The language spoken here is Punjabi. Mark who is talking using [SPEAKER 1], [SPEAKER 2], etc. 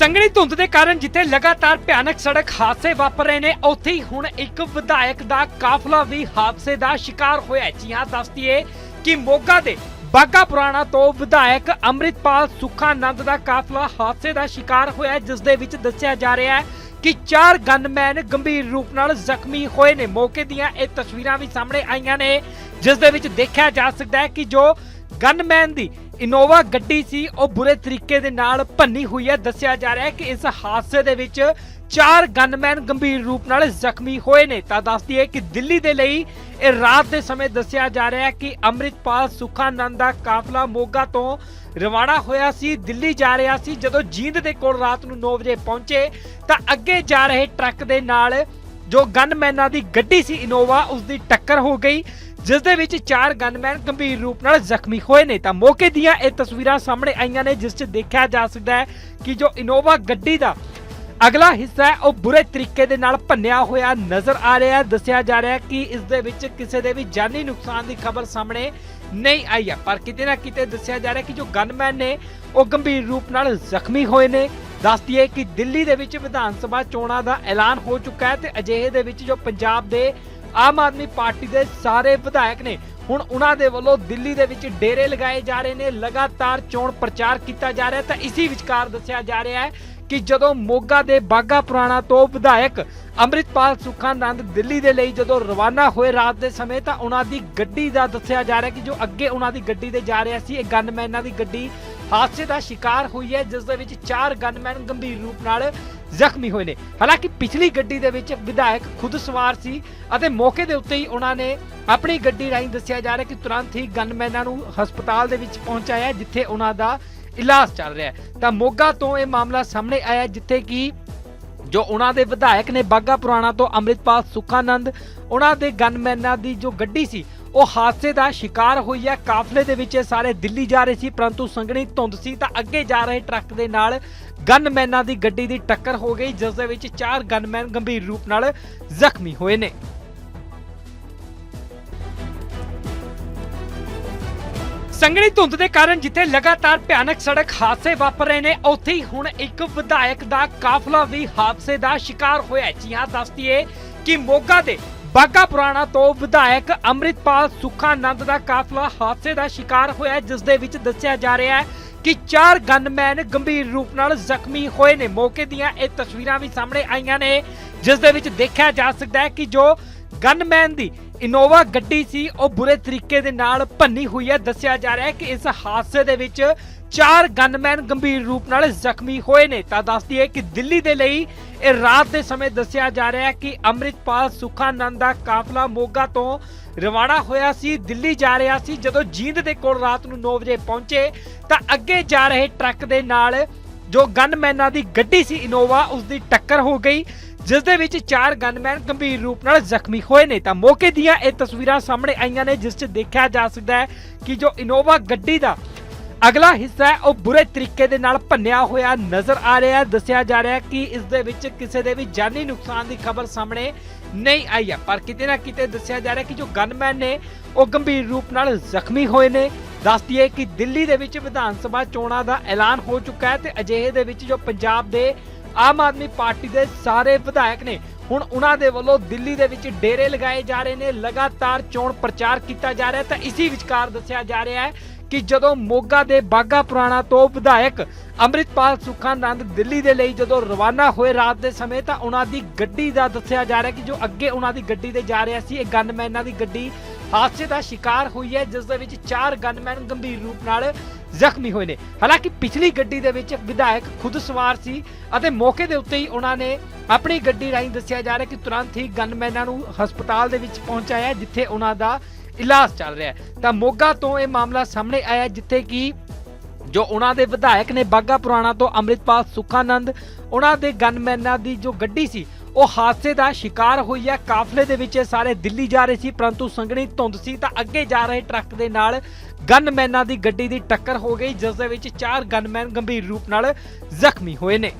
[SPEAKER 1] ਸੰਘਣੀ ਧੁੰਦ ਦੇ ਕਾਰਨ ਜਿੱਥੇ ਲਗਾਤਾਰ ਭਿਆਨਕ ਸੜਕ ਹਾਦਸੇ ਵਾਪਰ ਰਹੇ ਨੇ ਉੱਥੇ ਹੀ ਹੁਣ ਇੱਕ ਵਿਧਾਇਕ ਦਾ ਕਾਫਲਾ ਵੀ ਹਾਦਸੇ ਦਾ ਸ਼ਿਕਾਰ ਹੋਇਆ ਹੈ। ਜੀ ਹਾਂ ਦੱਸਦੀਏ ਕਿ ਮੋਗਾ ਦੇ ਬਾਗਾ ਪੁਰਾਣਾ ਤੋਂ ਵਿਧਾਇਕ ਅੰਮ੍ਰਿਤਪਾਲ ਸੁਖਾਨੰਦ ਦਾ ਕਾਫਲਾ ਹਾਦਸੇ ਦਾ ਸ਼ਿਕਾਰ ਹੋਇਆ ਹੈ, ਜਿਸ ਦੇ ਵਿੱਚ ਦੱਸਿਆ ਜਾ ਰਿਹਾ ਹੈ ਕਿ ਚਾਰ ਗਨਮੈਨ ਗੰਭੀਰ ਰੂਪ ਨਾਲ ਜ਼ਖਮੀ ਹੋਏ ਨੇ ਮੌਕੇ ਦੀਆਂ ਇਹ ਤਸਵੀਰਾਂ ਵੀ ਸਾਹਮਣੇ ਆਈਆਂ ਨੇ ਜਿਸ ਦੇ ਵਿੱਚ ਦੇਖਿਆ ਜਾ ਸਕਦਾ ਹੈ ਕਿ ਜੋ ਗਨਮੈਨ ਦੀ ਇਨੋਵਾ ਗੱਡੀ ਸੀ, ਉਹ ਬੁਰੇ ਤਰੀਕੇ ਦੇ ਨਾਲ ਭੰਨੀ ਹੋਈ ਹੈ। ਦੱਸਿਆ ਜਾ ਰਿਹਾ ਹੈ ਕਿ ਇਸ ਹਾਦਸੇ ਦੇ ਵਿੱਚ ਚਾਰ ਗਨਮੈਨ ਗੰਭੀਰ ਰੂਪ ਨਾਲ ਜ਼ਖਮੀ ਹੋਏ ਨੇ। ਤਾਂ ਦੱਸਦੀ ਹੈ ਕਿ ਦਿੱਲੀ ਦੇ ਲਈ ਇਹ ਰਾਤ ਦੇ ਸਮੇਂ ਦੱਸਿਆ ਜਾ ਰਿਹਾ ਹੈ ਕਿ ਅੰਮ੍ਰਿਤਪਾਲ ਸੁਖਾਨੰਦ ਦਾ ਕਾਫਲਾ ਮੋਗਾ ਤੋਂ ਰਵਾਨਾ ਹੋਇਆ ਸੀ। ਦਿੱਲੀ ਜਾ ਰਿਹਾ ਸੀ। ਜਦੋਂ ਜੀਂਦ ਦੇ ਕੋਲ ਰਾਤ ਨੂੰ 9 ਵਜੇ ਪਹੁੰਚੇ, ਤਾਂ ਅੱਗੇ ਜਾ ਰਹੇ ਟਰੱਕ ਦੇ ਨਾਲ ਜੋ ਗਨਮੈਨਾਂ ਦੀ ਗੱਡੀ ਸੀ ਇਨੋਵਾ ਉਸ ਦੀ ਟੱਕਰ ਹੋ ਗਈ। ਜਿਸ ਦੇ ਵਿੱਚ ਚਾਰ ਗਨਮੈਨ ਗੰਭੀਰ ਰੂਪ ਨਾਲ ਜ਼ਖਮੀ ਹੋਏ ਨੇ। ਤਾਂ ਮੌਕੇ ਦੀਆਂ ਇਹ ਤਸਵੀਰਾਂ ਸਾਹਮਣੇ ਆਈਆਂ ਨੇ, ਜਿਸ 'ਚ ਦੇਖਿਆ ਜਾ ਸਕਦਾ ਹੈ ਕਿ ਜੋ ਇਨੋਵਾ ਗੱਡੀ ਦਾ ਅਗਲਾ ਹਿੱਸਾ ਹੈ, ਉਹ ਬੁਰੇ ਤਰੀਕੇ ਦੇ ਨਾਲ ਭੰਨਿਆ ਹੋਇਆ ਨਜ਼ਰ ਆ ਰਿਹਾ ਹੈ। ਦੱਸਿਆ ਜਾ ਰਿਹਾ ਹੈ ਕਿ ਇਸ ਦੇ ਵਿੱਚ ਕਿਸੇ ਦੇ ਵੀ ਜਾਨੀ ਨੁਕਸਾਨ ਦੀ ਖਬਰ ਸਾਹਮਣੇ ਨਹੀਂ ਆਈ ਹੈ। ਪਰ ਕਿਤੇ ਨਾ ਕਿਤੇ ਦੱਸਿਆ ਜਾ ਰਿਹਾ ਹੈ ਕਿ ਜੋ ਗਨਮੈਨ ਨੇ, ਉਹ ਗੰਭੀਰ ਰੂਪ ਨਾਲ ਜ਼ਖਮੀ ਹੋਏ ਨੇ। ਦੱਸਦੀ ਹੈ ਕਿ ਦਿੱਲੀ ਦੇ ਵਿੱਚ ਵਿਧਾਨ ਸਭਾ ਚੋਣਾਂ ਦਾ ਐਲਾਨ ਹੋ ਚੁੱਕਾ ਹੈ ਤੇ ਅਜਿਹੇ ਦੇ ਵਿੱਚ ਜੋ ਪੰਜਾਬ ਦੇ ਆਮ ਆਦਮੀ ਪਾਰਟੀ ਦੇ ਸਾਰੇ ਵਿਧਾਇਕ ਨੇ ਹੁਣ ਉਹਨਾਂ ਦੇ ਵੱਲੋਂ ਦਿੱਲੀ ਦੇ ਵਿੱਚ ਡੇਰੇ ਲਗਾਏ ਜਾ ਰਹੇ ਨੇ, ਲਗਾਤਾਰ ਚੋਣ ਪ੍ਰਚਾਰ ਕੀਤਾ ਜਾ ਰਿਹਾ ਤਾਂ ਇਸੇ ਵਿਚਕਾਰ ਦੱਸਿਆ ਜਾ ਰਿਹਾ ਹੈ ਕਿ ਜਦੋਂ ਮੋਗਾ ਦੇ ਬਾਗਾ ਪੁਰਾਣਾ ਤੋਂ ਵਿਧਾਇਕ ਅੰਮ੍ਰਿਤਪਾਲ ਸੁਖਾਨੰਦ ਦਿੱਲੀ ਦੇ ਲਈ ਜਦੋਂ ਰਵਾਨਾ ਹੋਏ ਰਾਤ ਦੇ ਸਮੇਂ ਤਾਂ ਉਹਨਾਂ ਦੀ ਗੱਡੀ ਦਾ ਦੱਸਿਆ ਜਾ ਰਿਹਾ ਕਿ ਜੋ ਅੱਗੇ ਉਹਨਾਂ ਦੀ ਗੱਡੀ ਤੇ ਜਾ ਰਿਹਾ ਸੀ, ਇਹ ਗਨਮੈਨਾਂ ਦੀ ਗੱਡੀ ਹਾਦਸੇ ਦਾ ਸ਼ਿਕਾਰ ਹੋਈ ਹੈ, ਜਿਸ ਦੇ ਵਿੱਚ ਚਾਰ ਗਨਮੈਨ ਗੰਭੀਰ ਰੂਪ ਨਾਲ ਜ਼ਖਮੀ ਹੋਏ ਨੇ। ਹਾਲਾਂਕਿ ਪਿਛਲੀ ਗੱਡੀ ਦੇ ਵਿੱਚ ਵਿਧਾਇਕ ਖੁਦ ਸਵਾਰ ਸੀ ਅਤੇ ਮੌਕੇ ਦੇ ਉੱਤੇ ਹੀ ਉਹਨਾਂ ਨੇ ਆਪਣੀ ਗੱਡੀ ਰਾਹੀਂ ਦੱਸਿਆ ਜਾ ਰਿਹਾ ਕਿ ਤੁਰੰਤ ਹੀ ਗਨਮੈਨਾਂ ਨੂੰ ਹਸਪਤਾਲ ਦੇ ਵਿੱਚ ਪਹੁੰਚਾਇਆ, ਜਿੱਥੇ ਉਹਨਾਂ ਦਾ ਇਲਾਜ ਚੱਲ ਰਿਹਾ ਹੈ। ਤਾਂ ਮੋਗਾ ਤੋਂ ਇਹ ਮਾਮਲਾ ਸਾਹਮਣੇ ਆਇਆ, ਜਿੱਥੇ ਕਿ ਜੋ ਉਹਨਾਂ ਦੇ ਵਿਧਾਇਕ ਨੇ ਬਾਗਾ ਪੁਰਾਣਾ ਤੋਂ ਅੰਮ੍ਰਿਤਪਾਲ ਸੁਖਾਨੰਦ, ਉਹਨਾਂ ਦੇ ਗਨਮੈਨਾਂ ਦੀ ਜੋ ਗੱਡੀ ਸੀ ਉਹ ਹਾਦਸੇ ਦਾ ਸ਼ਿਕਾਰ ਹੋਈ ਹੈ। ਕਾਫਲੇ ਦੇ ਵਿੱਚ ਇਹ ਸਾਰੇ ਦਿੱਲੀ ਜਾ ਰਹੇ ਸੀ, ਪਰੰਤੂ ਸੰਘਣੀ ਧੁੰਦ ਸੀ ਤਾਂ ਅੱਗੇ ਜਾ ਰਹੇ ਟਰੱਕ ਦੇ ਨਾਲ ਗਨਮੈਨਾਂ ਦੀ ਗੱਡੀ ਦੀ ਟੱਕਰ ਹੋ ਗਈ, ਜਿਸ ਦੇ ਵਿੱਚ ਚਾਰ ਗਨਮੈਨ ਗੰਭੀਰ ਰੂਪ ਨਾਲ ਜ਼ਖਮੀ ਹੋਏ ਨੇ। ਸੰਘਣੀ ਧੁੰਦ ਦੇ ਕਾਰਨ ਜਿੱਥੇ ਲਗਾਤਾਰ ਭਿਆਨਕ ਸੜਕ ਹਾਦਸੇ ਵਾਪਰ ਰਹੇ ਨੇ, ਉੱਥੇ ਹੀ ਹੁਣ ਇੱਕ ਵਿਧਾਇਕ ਦਾ ਕਾਫਲਾ ਵੀ ਹਾਦਸੇ ਦਾ ਸ਼ਿਕਾਰ ਹੋਇਆ ਜੀ ਹਾਂ ਦੱਸਦੀਏ ਕਿ ਮੋਗਾ ਦੇ ਬਾਗਾ ਪੁਰਾਣਾ ਤੋਂ ਵਿਧਾਇਕ ਅੰਮ੍ਰਿਤਪਾਲ ਸੁਖਾਨੰਦ ਦਾ ਕਾਫਲਾ ਹਾਦਸੇ ਦਾ ਸ਼ਿਕਾਰ ਹੋਇਆ ਜਿਸ ਦੇ ਵਿੱਚ ਦੱਸਿਆ ਜਾ ਰਿਹਾ ਹੈ ਕਿ ਚਾਰ ਗਨਮੈਨ ਗੰਭੀਰ ਰੂਪ ਨਾਲ ਜ਼ਖਮੀ ਹੋਏ ਨੇ। ਮੌਕੇ ਦੀਆਂ ਇਹ ਤਸਵੀਰਾਂ ਵੀ ਸਾਹਮਣੇ ਆਈਆਂ ਨੇ, ਜਿਸ ਦੇ ਵਿੱਚ ਦੇਖਿਆ ਜਾ ਸਕਦਾ ਹੈ ਕਿ ਜੋ ਗਨਮੈਨ ਦੀ ਇਨੋਵਾ ਗੱਡੀ ਸੀ, ਉਹ ਬੁਰੇ ਤਰੀਕੇ ਦੇ ਨਾਲ ਭੰਨੀ ਹੋਈ ਹੈ। ਦੱਸਿਆ ਜਾ ਰਿਹਾ ਹੈ ਕਿ ਇਸ ਹਾਦਸੇ ਦੇ ਵਿੱਚ ਚਾਰ ਗਨਮੈਨ ਗੰਭੀਰ ਰੂਪ ਨਾਲ ਜ਼ਖਮੀ ਹੋਏ ਨੇ। ਤਾਂ ਦੱਸਦੀ ਹੈ ਕਿ ਦਿੱਲੀ ਦੇ ਲਈ ਇਹ ਰਾਤ ਦੇ ਸਮੇਂ ਦੱਸਿਆ ਜਾ ਰਿਹਾ ਹੈ ਕਿ ਅੰਮ੍ਰਿਤਪਾਲ ਸੁਖਾਨੰਦ ਦਾ ਕਾਫਲਾ ਮੋਗਾ ਤੋਂ ਰਵਾਨਾ ਹੋਇਆ ਸੀ। ਦਿੱਲੀ ਜਾ ਰਿਹਾ ਸੀ। ਜਦੋਂ ਜੀਂਦ ਦੇ ਕੋਲ ਰਾਤ ਨੂੰ 9 ਵਜੇ ਪਹੁੰਚੇ, ਤਾਂ ਅੱਗੇ ਜਾ ਰਹੇ ਟਰੱਕ ਦੇ ਨਾਲ ਜੋ ਗਨਮੈਨਾਂ ਦੀ ਗੱਡੀ ਸੀ ਇਨੋਵਾ ਉਸ ਦੀ ਟੱਕਰ ਹੋ ਗਈ, ਜਿਸ ਦੇ ਵਿੱਚ ਚਾਰ ਗਨਮੈਨ ਗੰਭੀਰ ਰੂਪ ਨਾਲ ਜ਼ਖਮੀ ਹੋਏ ਨੇ। ਤਾਂ ਮੌਕੇ ਦੀਆਂ ਇਹ ਤਸਵੀਰਾਂ ਸਾਹਮਣੇ ਆਈਆਂ ਨੇ, ਜਿਸ 'ਚ ਦੇਖਿਆ ਜਾ ਸਕਦਾ ਹੈ ਕਿ ਜੋ ਇਨੋਵਾ ਗੱਡੀ ਦਾ ਅਗਲਾ ਹਿੱਸਾ ਹੈ, ਉਹ ਬੁਰੇ ਤਰੀਕੇ ਦੇ ਨਾਲ ਭੰਨਿਆ ਹੋਇਆ ਨਜ਼ਰ ਆ ਰਿਹਾ ਹੈ, ਦੱਸਿਆ ਜਾ ਰਿਹਾ ਹੈ ਕਿ ਇਸ ਦੇ ਵਿੱਚ ਕਿਸੇ ਦੇ ਵੀ ਜਾਨੀ ਨੁਕਸਾਨ ਦੀ ਖਬਰ ਸਾਹਮਣੇ ਨਹੀਂ ਆਈ ਹੈ। ਪਰ ਕਿਤੇ ਨਾ ਕਿਤੇ ਦੱਸਿਆ ਜਾ ਰਿਹਾ ਕਿ ਜੋ ਗਨਮੈਨ ਨੇ, ਉਹ ਗੰਭੀਰ ਰੂਪ ਨਾਲ ਜ਼ਖਮੀ ਹੋਏ ਨੇ। ਦੱਸਦੀ ਹੈ ਕਿ ਦਿੱਲੀ ਦੇ ਵਿੱਚ ਵਿਧਾਨ ਸਭਾ ਚੋਣਾਂ ਦਾ ਐਲਾਨ ਹੋ ਚੁੱਕਾ ਹੈ ਤੇ ਅਜਿਹੇ ਦੇ ਵਿੱਚ ਜੋ ਪੰਜਾਬ ਦੇ ਆਮ ਆਦਮੀ ਪਾਰਟੀ ਦੇ ਸਾਰੇ ਵਿਧਾਇਕ ਨੇ ਹੁਣ ਉਹਨਾਂ ਦੇ ਵੱਲੋਂ ਦਿੱਲੀ ਦੇ ਵਿੱਚ ਡੇਰੇ ਲਗਾਏ ਜਾ ਰਹੇ ਨੇ, ਲਗਾਤਾਰ ਚੋਣ ਪ੍ਰਚਾਰ ਕੀਤਾ ਜਾ ਰਿਹਾ ਤਾਂ ਇਸੇ ਵਿਚਕਾਰ ਦੱਸਿਆ ਜਾ ਰਿਹਾ ਹੈ ਕਿ ਜਦੋਂ ਮੋਗਾ ਦੇ ਬਾਗਾ ਪੁਰਾਣਾ ਤੋਂ ਵਿਧਾਇਕ ਅੰਮ੍ਰਿਤਪਾਲ ਸੁਖਾਨੰਦ ਦਿੱਲੀ ਦੇ ਲਈ ਜਦੋਂ ਰਵਾਨਾ ਹੋਏ ਰਾਤ ਦੇ ਸਮੇਂ ਤਾਂ ਉਹਨਾਂ ਦੀ ਗੱਡੀ ਦਾ ਦੱਸਿਆ ਜਾ ਰਿਹਾ ਕਿ ਜੋ ਅੱਗੇ ਉਹਨਾਂ ਦੀ ਗੱਡੀ ਤੇ ਜਾ ਰਿਹਾ ਸੀ, ਇਹ ਗਨਮੈਨਾਂ ਦੀ ਗੱਡੀ ਹਾਦਸੇ ਦਾ ਸ਼ਿਕਾਰ ਹੋਈ ਹੈ, ਜਿਸ ਦੇ ਵਿੱਚ ਚਾਰ ਗਨਮੈਨ ਗੰਭੀਰ ਰੂਪ ਨਾਲ ਜ਼ਖਮੀ ਹੋਏ ਨੇ। ਹਾਲਾਂਕਿ ਪਿਛਲੀ ਗੱਡੀ ਦੇ ਵਿੱਚ ਵਿਧਾਇਕ ਖੁਦ ਸਵਾਰ ਸੀ ਅਤੇ ਮੌਕੇ ਦੇ ਉੱਤੇ ਹੀ ਉਹਨਾਂ ਨੇ ਆਪਣੀ ਗੱਡੀ ਰਾਹੀਂ ਦੱਸਿਆ ਜਾ ਰਿਹਾ ਕਿ ਤੁਰੰਤ ਹੀ ਗਨਮੈਨਾਂ ਨੂੰ ਹਸਪਤਾਲ ਦੇ ਵਿੱਚ ਪਹੁੰਚਾਇਆ ਜਿੱਥੇ ਉਹਨਾਂ ਦਾ ਇਲਾਜ ਚੱਲ ਰਿਹਾ ਤਾਂ ਮੋਗਾ ਤੋਂ ਇਹ ਮਾਮਲਾ ਸਾਹਮਣੇ ਆਇਆ ਜਿੱਥੇ ਕਿ ਜੋ ਉਹਨਾਂ ਦੇ ਵਿਧਾਇਕ ਨੇ ਬਾਗਾ ਪੁਰਾਣਾ ਤੋਂ ਅੰਮ੍ਰਿਤਪਾਲ ਸੁਖਾਨੰਦ, ਉਹਨਾਂ ਦੇ ਗਨਮੈਨਾਂ ਦੀ ਜੋ ਗੱਡੀ ਸੀ, ਉਹ ਹਾਦਸੇ ਦਾ ਸ਼ਿਕਾਰ ਹੋਈ ਹੈ। ਕਾਫਲੇ ਦੇ ਵਿੱਚ ਇਹ ਸਾਰੇ ਦਿੱਲੀ ਜਾ ਰਹੇ ਸੀ, ਪਰੰਤੂ ਸੰਘਣੀ ਧੁੰਦ ਸੀ ਤਾਂ ਅੱਗੇ ਜਾ ਰਹੇ ਟਰੱਕ ਦੇ ਨਾਲ ਗਨਮੈਨਾਂ ਦੀ ਗੱਡੀ ਦੀ ਟੱਕਰ ਹੋ ਗਈ, ਜਿਸ ਦੇ ਵਿੱਚ ਚਾਰ ਗਨਮੈਨ ਗੰਭੀਰ ਰੂਪ ਨਾਲ ਜ਼ਖਮੀ ਹੋਏ ਨੇ।